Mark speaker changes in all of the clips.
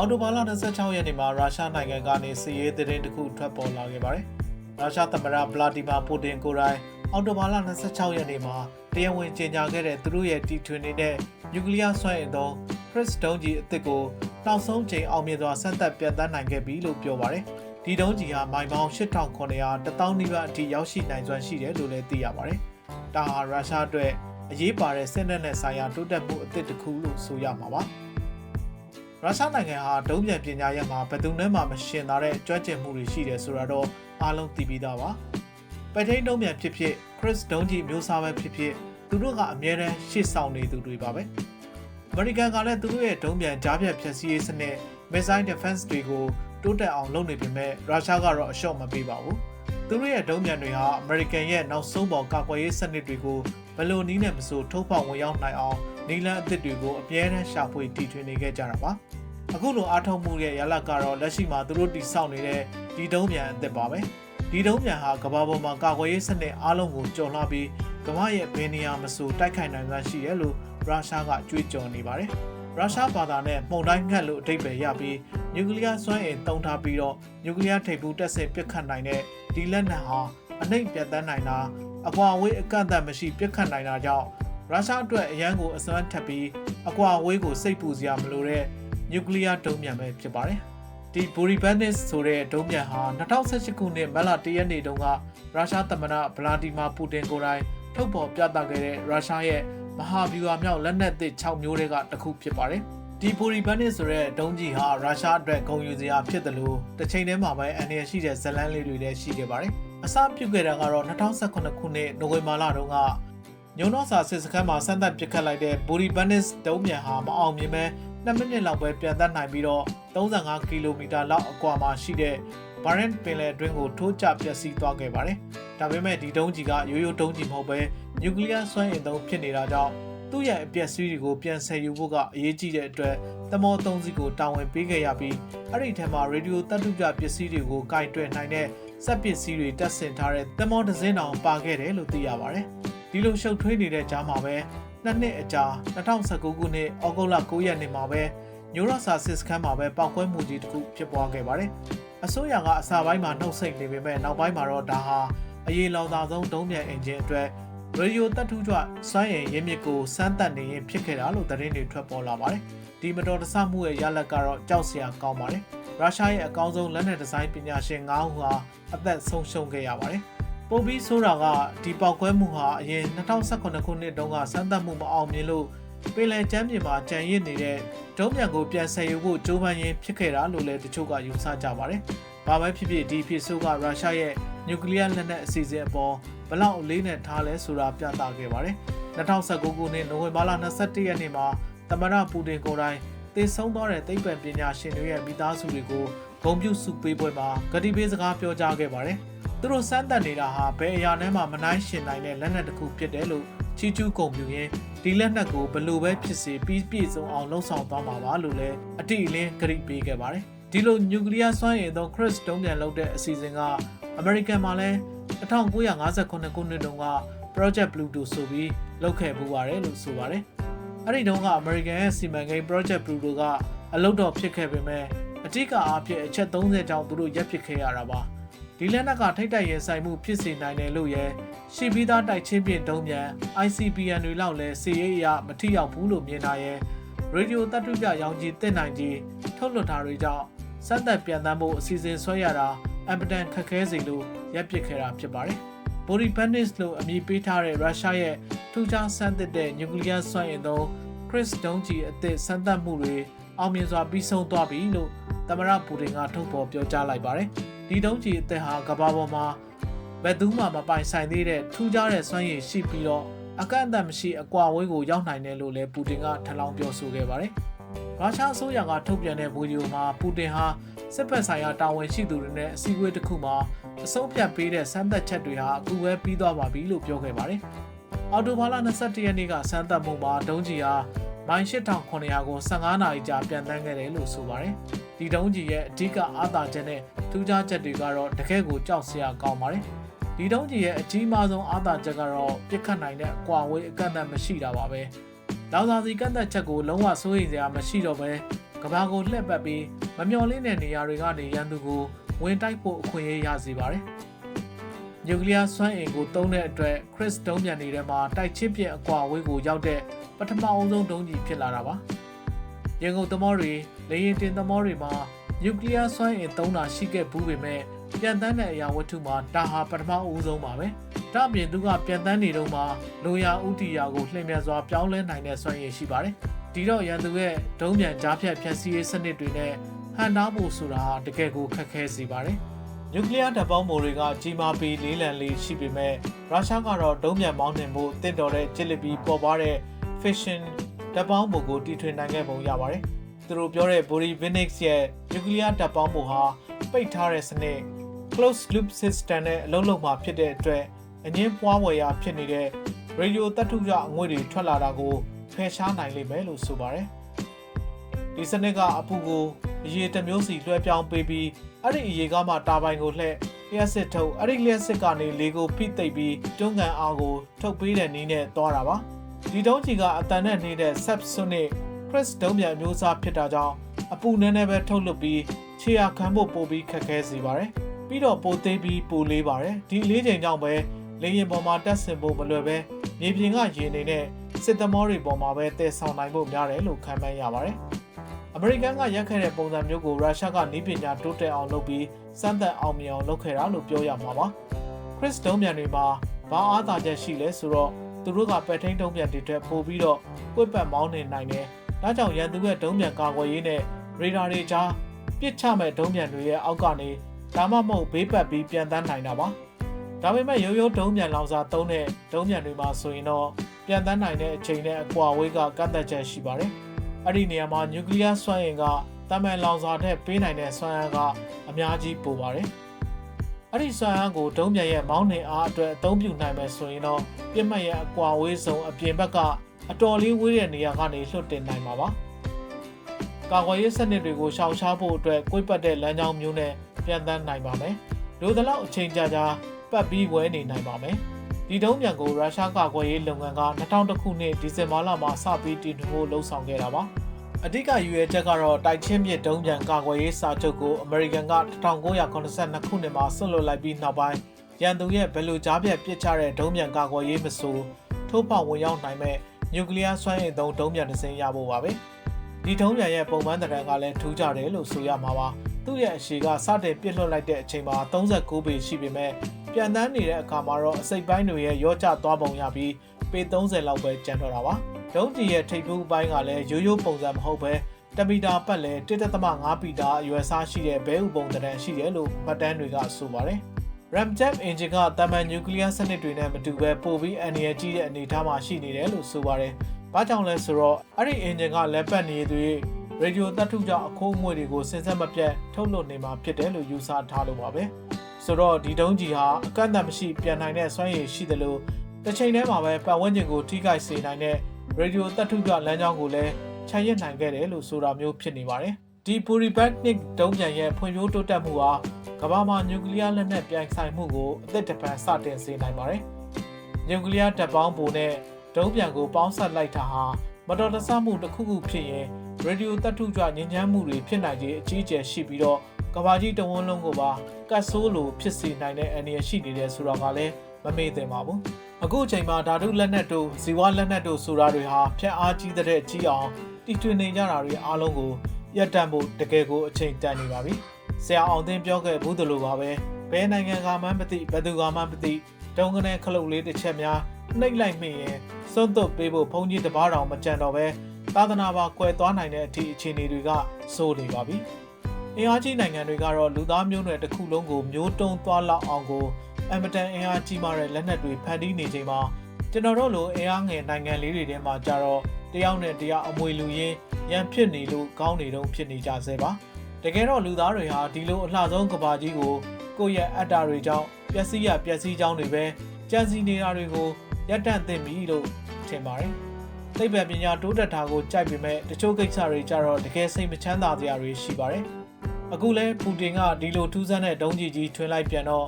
Speaker 1: အော်တိုဘာလ26ရက်နေ့မှာရုရှားနိုင်ငံကနေစစ်ရေးသတင်းတစ်ခုထွက်ပေါ်လာခဲ့ပါတယ်။ရုရှားသမ္မတဗလာဒီမာပူတင်ကိုယ်တိုင်အော်တိုဘာလ26ရက်နေ့မှာတရားဝင်ကြေညာခဲ့တဲ့သူတို့ရဲ့တီထွင်နေတဲ့နျူကလ িয়ার စွမ်းအင်သုံး Chris ဒုံးကြီးအစ်စ်ကိုနောက်ဆုံးချိန်အောင်မြင်စွာဆက်သက်ပြတ်သားနိုင်ခဲ့ပြီလို့ပြောပါတယ်။ဒီဒုံးကြီးဟာမိုင်ပေါင်း8900 1000နီးပါးအထိရောက်ရှိနိုင်စွမ်းရှိတယ်လို့လည်းသိရပါတယ်။ဒါဟာရုရှားအတွက်အရေးပါတဲ့စစ်တပ်နဲ့ဆိုင်ရာတိုးတက်မှုအသစ်တစ်ခုလို့ဆိုရမှာပါ။ ရုရှားနိုင်ငံဟာဒုံးပြန်ပညာရပ်မှာဘယ်သူနဲ့မှမရှင်သာတဲ့ကြွက်ကျင်မှုတွေရှိတယ်ဆိုတာတော့အားလုံးသိပြီးသားပါ။ပဲထိန်ဒုံးပြန်ဖြစ်ဖြစ် Chris ဒုံးကြီးမျိုးစားပဲဖြစ်ဖြစ်သူတို့ကအမြဲတမ်းရှေ့ဆောင်နေသူတွေပါပဲ။ American ကလည်းသူတို့ရဲ့ဒုံးပြန်ကြားဖြတ်ဖျက်ဆီးရေးစနစ် Missile Defense တွေကိုတိုးတက်အောင်လုပ်နေပေမဲ့ရုရှားကတော့အလျှော့မပေးပါဘူး။သူတို့ရဲ့ဒုံးပြန်တွေဟာ American ရဲ့နောက်ဆုံးပေါ်ကာကွယ်ရေးစနစ်တွေကို ဘယ်လိုနည်းနဲ့မဆိုထုတ်ဖောက်ဝင်ရောက်နိုင်အောင်နီလန်အသစ်တွေကိုအပြဲတမ်းရှာဖွေတီထွင်နေခဲ့ကြတာပါအခုလိုအားထုတ်မှုရဲ့ရလဒ်ကတော့လက်ရှိမှာသူတို့တိစောက်နေတဲ့ဒီတုံးပြန်အသစ်ပါပဲဒီတုံးပြန်ဟာကမ္ဘာပေါ်မှာကာကွယ်ရေးစနစ်အားလုံးကိုကျော်လွှားပြီးကမ္ဘာရဲ့ဘယ်နေရာမဆိုတိုက်ခိုက်နိုင်စွမ်းရှိရလို့ရုရှားကကြွေးကြော်နေပါတယ်ရုရှားဘာသာနဲ့မှုန်တိုင်းငှက်လို့အဓိပ္ပာယ်ရပြီးနျူကလ িয়ার စွမ်းအင်တုံးထားပြီးတော့နျူကလ িয়ার ထိပ်ဖူးတက်ဆင်ပစ်ခတ်နိုင်တဲ့ဒီလက်နက်ဟာအနှိမ့်ပြတ်တန်းနိုင်တာ အကွာအဝေးအကန့်အသတ်မရှိပြစ်ခတ်နိုင်တာကြောင့်ရုရှားအတွက်အရန်ကိုအစွမ်းထပ်ပြီးအကွာအဝေးကိုစိတ်ပူစရာမလိုတဲ့နျူကလ িয়ার ဒုံးမြန်ပဲဖြစ်ပါတယ်။ဒီဘူရီဘန်နစ်ဆိုတဲ့ဒုံးမြန်ဟာ2018ခုနှစ်မတ်လ1ရက်နေ့တုန်းကရုရှားသမ္မတဗလာဒီမာပူတင်ကိုယ်တိုင်ထုတ်ပေါ်ပြသခဲ့တဲ့ရုရှားရဲ့မဟာဗျူဟာမြောက်လက်နက်သစ်6မျိုးတွေကတစ်ခုဖြစ်ပါတယ်။ဒီဘူရီဘန်နစ်ဆိုတဲ့ဒုံးကြီးဟာရုရှားအတွက်ဂုဏ်ယူစရာဖြစ်တယ်လို့တစ်ချိန်တည်းမှာပဲအန်ရရှိတဲ့ဇလန်းလေးတွေလည်းရှိခဲ့ပါတယ်။ အစပြုခဲ့တာကတော့2018ခုနှစ်နိုဝင်ဘာလတုန်းကညုံတော့စာစစ်စခန်းမှာစမ်းသပ်ပစ်ခတ်လိုက်တဲ့ဘူရီဘန်နစ်ဒုံးမြန်ဟာမအောင်မြင်ပဲ2မိနစ်လောက်ပဲပြန်သက်နိုင်ပြီးတော့35ကီလိုမီတာလောက်အကွာမှာရှိတဲ့ဘာရန်ပင်လယ်အတွင်းကိုထိုးကျပျက်စီးသွားခဲ့ပါတယ်။ဒါပေမဲ့ဒီဒုံးကြီးကရိုးရိုးဒုံးကြီးမဟုတ်ပဲနျူကလ িয়ার စွမ်းအင်သုံးဖြစ်နေတာကြောင့်သူ့ရဲ့အပျက်စီးတွေကိုပြန်ဆယ်ယူဖို့ကအရေးကြီးတဲ့အတွက်တမောသုံးစီးကိုတာဝန်ပေးခဲ့ရပြီးအဲ့ဒီထဲမှာရေဒီယိုတတ်တုပြပစ္စည်းတွေကိုကင်တွယ်နိုင်တဲ့ စက်ပစ္စည်းတွေတက်ဆင်ထားတဲ့တမောဒဇင်းတောင်ပါခဲ့တယ်လို့သိရပါတယ်။ဒီလိုရှုပ်ထွေးနေတဲ့ကြားမှာပဲနှစ်နှစ်အကြာ2019ခုနှစ်ဩဂုတ်လ9ရက်နေ့မှာပဲညိုရဆာစစ်စခန်းမှာပဲပောက်ကွဲမှုကြီးတစ်ခုဖြစ်ပွားခဲ့ပါတယ်။အစိုးရကအစာပိုင်းမှာနှုတ်ဆက်နေပေမဲ့နောက်ပိုင်းမှာတော့ဒါဟာအရေးလောင်သာဆုံးဒုံးမြန်အင်ဂျင်အတွက်ရေဒီယိုတပ်ထူးကြွစွမ်းရည်ရင်းမြစ်ကိုစမ်းသပ်နေရင်ဖြစ်ခဲ့တာလို့သတင်းတွေထွက်ပေါ်လာပါတယ်။ဒီမတော်တဆမှုရဲ့ရလဒ်ကတော့ကြောက်စရာကောင်းပါတယ်။ ရုရှားရဲ့အကောင်းဆုံးလက်နက်ဒီဇိုင်းပညာရှင်9ဦးဟာအသက်ဆုံးရှုံးခဲ့ရပါတယ်။ပုံပြီးဆိုတာကဒီပောက်ကွဲမှုဟာအရင်2018ခုနှစ်တုန်းကစမ်းသပ်မှုမအောင်မြင်လို့ပင်လယ်ကျမ်းပြင်မှာကြံရစ်နေတဲ့ဒုံးမြန်ကိုပြန်ဆယ်ယူဖို့ကြိုးပမ်းရင်းဖြစ်ခဲ့တာလို့လည်းတချို့ကယူဆကြပါတယ်။ဘာပဲဖြစ်ဖြစ်ဒီဖြစ်ဆိုးကရုရှားရဲ့နျူကလ িয়ার လက်နက်အစီအစဉ်အပေါ်ဘလောက်အလေးနဲ့ထားလဲဆိုတာပြသခဲ့ပါတယ်။2019ခုနှစ်နိုဝင်ဘာလ21ရက်နေ့မှာသမ္မတပူတင်ကိုယ်တိုင် သေဆုံးသွားတဲ့သိပ္ပံပညာရှင်တွေရဲ့မိသားစုတွေကိုဂုဏ်ပြုစုပေးပွဲမှာဂတိပေးစကားပြောကြားခဲ့ပါတယ်။သူတို့စမ်းသပ်နေတာဟာဘယ်အရာနဲ့မှမနိုင်ရှင်နိုင်တဲ့လက်နက်တစ်ခုဖြစ်တယ်လို့ချီးကျူးဂုဏ်ပြုရင်းဒီလက်နက်ကိုဘလို့ပဲဖြစ်စေပြီးပြည့်စုံအောင်လှုံ့ဆော်သွားမှာပါလို့လည်းအတိအလင်းဂတိပေးခဲ့ပါတယ်။ဒီလိုနျူကလ িয়ার စွမ်းရည်သော Chris တုံးပြန်လုပ်တဲ့အစီအစဉ်ကအမေရိကန်မှာလည်း1958ခုနှစ်တုန်းက Project Pluto ဆိုပြီးလုပ်ခဲ့ပူပါတယ်လို့ဆိုပါတယ်။ အဲ့ဒီတုန်းကအမေရိကန်ရဲ့စီမံကိန်း Project Pluto ကအလုပ်တော်ဖြစ်ခဲ့ပေမဲ့အတိကအားဖြင့်အချက်30ကျောင်းသူတို့ရပ်ပစ်ခဲ့ရတာပါ။ဒီလက်နက်ကထိတ်တိုက်ရင်ဆိုင်မှုဖြစ်စေနိုင်တယ်လို့ရဲ့ရှီပြီးသားတိုက်ချင်းပြင်တုံးမြန် ICBN တွေလောက်လဲစီရေးအရမထိရောက်ဘူးလို့မြင်တာရဲ့ရေဒီယိုတတ်တုပြရောင်ကြီးတက်နိုင်ကြီးထုတ်လွှတ်တာတွေကြောင့်စက်သက်ပြန်တမ်းဖို့အစီအစဉ်ဆွဲရတာအမ်ပတန်ခက်ခဲစေလို့ရပ်ပစ်ခဲ့တာဖြစ်ပါတယ်။ဘိုရီဘန်နစ်လို့အမည်ပေးထားတဲ့ရုရှားရဲ့ ထူးခြားဆန်းသစ်တဲ့နျူကလ িয়ার စွမ်းအင်သုံးခရစ်ဒုံးကြီးအသစ်စမ်းသပ်မှုတွေအောင်မြင်စွာပြီးဆုံးသွားပြီလို့သမ္မတပူတင်ကထုတ်ဖော်ပြောကြားလိုက်ပါတယ်။ဒီဒုံးကြီးအသစ်ဟာကမ္ဘာပေါ်မှာဘယ်သူမှမပိုင်ဆိုင်သေးတဲ့ထူးခြားတဲ့စွမ်းရည်ရှိပြီးတော့အကန့်အသတ်မရှိအကွာဝေးကိုရောက်နိုင်တယ်လို့လည်းပူတင်ကထပ်လောင်းပြောဆိုခဲ့ပါတယ်။ရုရှားအစိုးရကထုတ်ပြန်တဲ့ဗီဒီယိုမှာပူတင်ဟာစစ်ဖက်ဆိုင်ရာတာဝန်ရှိသူတွေနဲ့အစည်းအဝေးတစ်ခုမှာအဆုံးဖြတ်ပေးတဲ့စမ်းသပ်ချက်တွေဟာအခုပဲပြီးသွားပါပြီလို့ပြောခဲ့ပါတယ်။ အော်တိုဘာလ21ရက်နေ့ကစမ်းသပ်မှုမှာဒုံးကြီးဟာမိုင်8900ကို15နာရီကြာပြန်တန်းခဲ့တယ်လို့ဆိုပါတယ်။ဒီဒုံးကြီးရဲ့အဓိကအားသာချက်နဲ့ထူးခြားချက်တွေကတော့တကယ့်ကိုကြောက်စရာကောင်းပါတယ်။ဒီဒုံးကြီးရဲ့အကြီးမားဆုံးအားသာချက်ကတော့ပြစ်ခတ်နိုင်တဲ့အကွာဝေးအကန့်အသတ်မရှိတာပါပဲ။လောင်စာစီကန့်သက်ချက်ကိုလုံးဝစိုးရိမ်စရာမရှိတော့ပဲကဘာကိုလှည့်ပတ်ပြီးမမျော်လင့်တဲ့နေရာတွေကနေရန်သူကိုဝင်တိုက်ဖို့အခွင့်အရေးရစေပါတယ်။ နျူကလ িয়ার စွမ်းအင်ကိုတုံးတဲ့အတွက်ခရစ်ဒုံးပြန်နေတဲ့မှာတိုက်ချစ်ပြက်အကွာအဝေးကိုရောက်တဲ့ပထမအဦးဆုံးဒုံးကြီးဖြစ်လာတာပါ။ရန်ကုန်သမောတွေလေရင်တင်သမောတွေမှာနျူကလ িয়ার စွမ်းအင်တုံးတာရှိခဲ့ဘူးပေမဲ့ပြန်တန်းတဲ့အရာဝတ္ထုမှာဒါဟာပထမအဦးဆုံးပါပဲ။ဒါ့အပြင်သူကပြန်တန်းနေတော့မှလိုရာဥတီယာကိုလှည့်မြန်စွာပြောင်းလဲနိုင်တဲ့စွမ်းရည်ရှိပါတယ်။ဒီတော့ရန်သူရဲ့ဒုံးပြန်ကြားဖြတ်ဖြတ်စီးရေးစနစ်တွေနဲ့ဟန်တားဖို့ဆိုတာဟာတကယ်ကိုခက်ခဲစေပါတယ်။ နျူကလ িয়ার တပ်ပေါင်းမိုတွေကကြီးမားပြီးလေးလံလေးရှိပေမဲ့ရုရှားကတော့ဒုံးပြန်မောင်းနှင်ဖို့တင့်တော်တဲ့ဂျစ်လီပီပေါ်ပါတဲ့ fission တပ်ပေါင်းမိုကိုတီထွင်နိုင်ခဲ့ပုံရပါတယ်။သူတို့ပြောတဲ့ Borivinix ရဲ့နျူကလ িয়ার တပ်ပေါင်းမိုဟာပိတ်ထားတဲ့စနစ် closed loop system နဲ့အလုံးလုံးမှာဖြစ်တဲ့အတွက်အငင်းပွားဝယ်ရာဖြစ်နေတဲ့ radio တတ်ထုကြအငွေ့တွေထွက်လာတာကိုဖယ်ရှားနိုင်လိမ့်မယ်လို့ဆိုပါတယ်။ဒီစနစ်ကအပူကိုအရေတစ်မျိုးစီလွှဲပြောင်းပေးပြီး အဲ့ဒီအရေကမှတာပိုင်ကိုလှည့်လျှက်စစ်ထုတ်အဲ့ဒီလျှက်စစ်ကနေလေကိုဖိသိပ်ပြီးတွန်းကန်အားကိုထုတ်ပေးတဲ့နည်းနဲ့သွားတာပါ။ဒီတုံးကြီးကအတန်နဲ့နေတဲ့ subsonic Chris ဒုံးပြန်မျိုးစားဖြစ်တာကြောင့်အပူနည်းနည်းပဲထုတ်လွတ်ပြီးခြေရခံဖို့ပို့ပြီးခက်ခဲစေပါတယ်။ပြီးတော့ပိုသေးပြီးပိုလေးပါတယ်ဒီလေးချိန်ကြောင့်ပဲလေရင်ပေါ်မှာတက်ဆင်ဖို့မလွယ်ပဲမြေပြင်ကရေနေနဲ့စစ်သမောတွေပေါ်မှာပဲတည်ဆောင်နိုင်ဖို့များတယ်လို့ခန့်မှန်းရပါတယ်။ အမေရိကန်ကရက်ခဲ့တဲ့ပုံစံမျိုးကိုရုရှားကနီးပညာတိုးတက်အောင်လုပ်ပြီးစမ်းသပ်အောင်မြင်အောင်လုပ်ခဲ့တာလို့ပြောရမှာပါ။ Chris ဒုံးမြန်တွေမှာဘာအားသာချက်ရှိလဲဆိုတော့သူတို့ကပက်ထိန်ဒုံးမြန်တွေထက်ပိုပြီးတော့ကွက်ပတ်မောင်းနေနိုင်တယ်။ဒါကြောင့်ရန်သူရဲ့ဒုံးမြန်ကာကွယ်ရေးနဲ့ရေဒါတွေကြားပစ်ချမဲ့ဒုံးမြန်တွေရဲ့အောက်ကနေဒါမှမဟုတ်ဘေးပတ်ပြီးပြန်တန်းနိုင်တာပါဒါပေမဲ့ရိုးရိုးဒုံးမြန်လောင်စာသုံးတဲ့ဒုံးမြန်တွေမှာဆိုရင်တော့ပြန်တန်းနိုင်တဲ့အချိန်နဲ့အကွာအဝေးကကန့်သက်ချက်ရှိပါတယ် အဲ့ဒီနေရာမှာနျူကလ িয়ার စွမ်းအင်ကတမန်လောင်စာထက်ပေးနိုင်တဲ့စွမ်းအားကအများကြီးပိုပါတယ်အဲ့ဒီစွမ်းအားကိုဒုံးမြန်ရဲ့မောင်းနှင်အားအတွက်အသုံးပြုနိုင်မယ်ဆိုရင်တော့ပြစ်မှတ်ရဲ့အကွာအဝေးဆုံးအပြင်ဘက်ကအတော်လေးဝေးတဲ့နေရာကနေလွတ်တင်နိုင်မှာပါကာကွယ်ရေးစနစ်တွေကိုရှောင်ရှားဖို့အတွက်ကိုယ်ပတ်တဲ့လမ်းကြောင်းမျိုးနဲ့ပြန်တန်းနိုင်ပါမယ်။လိုသလောက်အချိန်ကြာကြာပတ်ပြီးဝဲနေနိုင်ပါမယ်။ ဒီတုံးမြန်ကိုရုရှားကာကွယ်ရေးလုပ်ငန်းက2000ခုနှစ်ဒီဇင်ဘာလမှာစပြီးတည်ထွင်ဖို့လှုံ့ဆော်ခဲ့တာပါ။အဓိကယူရဲချက်ကတော့တိုက်ချင်းမြစ်တုံးပြန်ကာကွယ်ရေးစာချုပ်ကိုအမေရိကန်က1982ခုနှစ်မှာဆွတ်လွတ်လိုက်ပြီးနောက်ပိုင်းရန်သူရဲ့ဘယ်လိုကြားပြတ်ပစ်ချတဲ့ဒုံးမြန်ကာကွယ်ရေးမဆိုထိုးပေါက်ဝင်ရောက်နိုင်မဲ့နျူကလ িয়ার စွမ်းအင်သုံးဒုံးမြန်တစ်စင်းရဖို့ပါပဲ။ဒီဒုံးမြန်ရဲ့ပုံမှန်တရံကလည်းထူးကြတယ်လို့ဆိုရမှာပါ။သူ့ရဲ့အရှိကစတင်ပြစ်လွတ်လိုက်တဲ့အချိန်မှာ39ပေရှိပေမဲ့ ပြန်တန်းနေတဲ့အခါမှာတော့အစိပ်ပိုင်းတွေရဲ့ရော့ကျသွားပုံရပြီးပေ30လောက်ပဲကျန်တော့တာပါ။ဒုံးတီရဲ့ထိပ်ဖူးပိုင်းကလည်းရိုးရိုးပုံစံမဟုတ်ပဲတမီတာပတ်လဲ1.5ပီတာအရွယ်စားရှိတဲ့ဘဲဥပုံတရံရှိတယ်လို့မှတ်တမ်းတွေကဆိုပါတယ်။ Ramjet engine ကတာမန်နျူကလ িয়ার စနစ်တွေနဲ့မတူပဲပိုပြီးအန္တရာယ်ကြီးတဲ့အနေအထားမှာရှိနေတယ်လို့ဆိုပါတယ်။ဘာကြောင့်လဲဆိုတော့အဲ့ဒီ engine ကလက်ပတ်နေသူရေဒီယိုတတ်ထုကြောင့်အခိုးအမွေတွေကိုစင်ဆက်မပြတ်ထုတ်လွှတ်နေမှာဖြစ်တယ်လို့ယူဆထားလို့ပါပဲ ဆိုတော့ဒီတုံးကြီးဟာအကန့်အသတ်မရှိပြန်နိုင်တဲ့စွမ်းရည်ရှိတယ်လို့တစ်ချိန်တည်းမှာပဲပတ်ဝန်းကျင်ကိုထိခိုက်စေနိုင်တဲ့ရေဒီယိုတတ်ထုကြလမ်းကြောင်းကိုလည်းခြံရစ်နိုင်ခဲ့တယ်လို့ဆိုတာမျိုးဖြစ်နေပါတယ်ဒီ Puribacnic ဒုံးပြန်ရဲ့ဖွံ့ဖြိုးတိုးတက်မှုဟာကမ္ဘာမှာနျူကလ িয়ার လက်နက်ပြိုင်ဆိုင်မှုကိုအသက်တပံစတင်စေနိုင်ပါတယ်နျူကလ িয়ার တပ်ပေါင်းပုံနဲ့ဒုံးပြန်ကိုပေါင်းဆက်လိုက်တာဟာမတော်တဆမှုတစ်ခုခုဖြစ်ရင်ရေဒီယိုတတ်ထုကြညဉ့်ညမ်းမှုတွေဖြစ်နိုင်ခြင်းအကြီးအကျယ်ရှိပြီးတော့ ကဘာကြီးတဝန်းလုံးကိုပါကတ်ဆိုးလိုဖြစ်စေနိုင်တဲ့အန္တရာယ်ရှိနေတယ်ဆိုတော့ကလည်းမမေ့သင့်ပါဘူးအခုအချိန်မှာဓာတုလက်နက်တို့ဇီဝလက်နက်တို့ဆိုတာတွေဟာဖျက်အားကြီးတဲ့ကြီးအောင်တီထွင်နေကြတာတွေအားလုံးကိုရပ်တန့်ဖို့တကယ်ကိုအချိန်တန်နေပါပြီဆရာအောင်သိန်းပြောခဲ့ဘူးသလိုပါပဲဘယ်နိုင်ငံကမှမသိဘယ်သူကမှမသိတုံးကနေခလုတ်လေးတစ်ချက်များနှိပ်လိုက်မိရင်စွန့်သွတ်ပေးဖို့ဘုန်းကြီးတပားတော်မကြံတော့ပဲသာသနာပါကွယ်သွားနိုင်တဲ့အထိအခြေအနေတွေကစိုးနေပါပြီ။ အင်အားကြီးနိုင်ငံတွေကတော့လူသားမျိုးနွယ်တစ်ခုလုံးကိုမျိုးတုံးသွားလောက်အောင်ကိုအမတန်အင်အားကြီးမားတဲ့လက်နက်တွေဖန်တီးနေချိန်မှာကျွန်တော်တို့လိုအင်အားငယ်နိုင်ငံလေးတွေထဲမှာကြတော့တယောက်နဲ့တယောက်အမွေလူရင်းရန်ဖြစ်နေလို့ကောင်းနေတော့ဖြစ်နေကြဆဲပါ။တကယ်တော့လူသားတွေဟာဒီလိုအလှဆုံးကဘာကြီးကိုကိုယ့်ရဲ့အတ္တတွေကြောင့်ပျက်စီးရပျက်စီးကြောင်းတွေပဲကြံစီနေတာတွေကိုရပ်တန့်သင့်ပြီလို့ထင်ပါတယ်။သိပ္ပံပညာတိုးတက်တာကိုကြိုက်ပေမဲ့တချို့ကိစ္စတွေကြတော့တကယ်စိတ်မချမ်းသာစရာတွေရှိပါတယ်။ အခုလဲပူတင်ကဒီလိုထူးဆန်းတဲ့ဒုံးကြီးကြီးထွင်လိုက်ပြန်တော့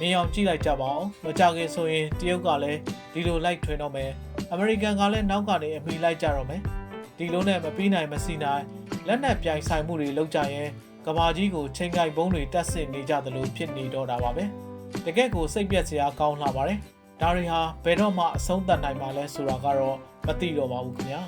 Speaker 1: မြင်အောင်ကြည့်လိုက်ကြပါအောင်။မကြခင်ဆိုရင်တရုတ်ကလည်းဒီလိုလိုက်ထွင်တော့မယ်။အမေရိကန်ကလည်းနောက်ကနေအမိလိုက်ကြတော့မယ်။ဒီလိုနဲ့မပြီးနိုင်မစီနိုင်လက်နက်ပြိုင်ဆိုင်မှုတွေလုပ်ကြရင်ကဘာကြီးကိုချိန်ကိုက်ပုံးတွေတက်ဆင်နေကြသလိုဖြစ်နေတော့တာပါပဲတကယ့်ကိုစိတ်ပြက်စရာကောင်းလာပါတယ်ဒါတွေဟာဘယ်တော့မှအဆုံးသတ်နိုင်မှာလဲဆိုတာကတော့မသိတော့ပါဘူးခင်ဗျာ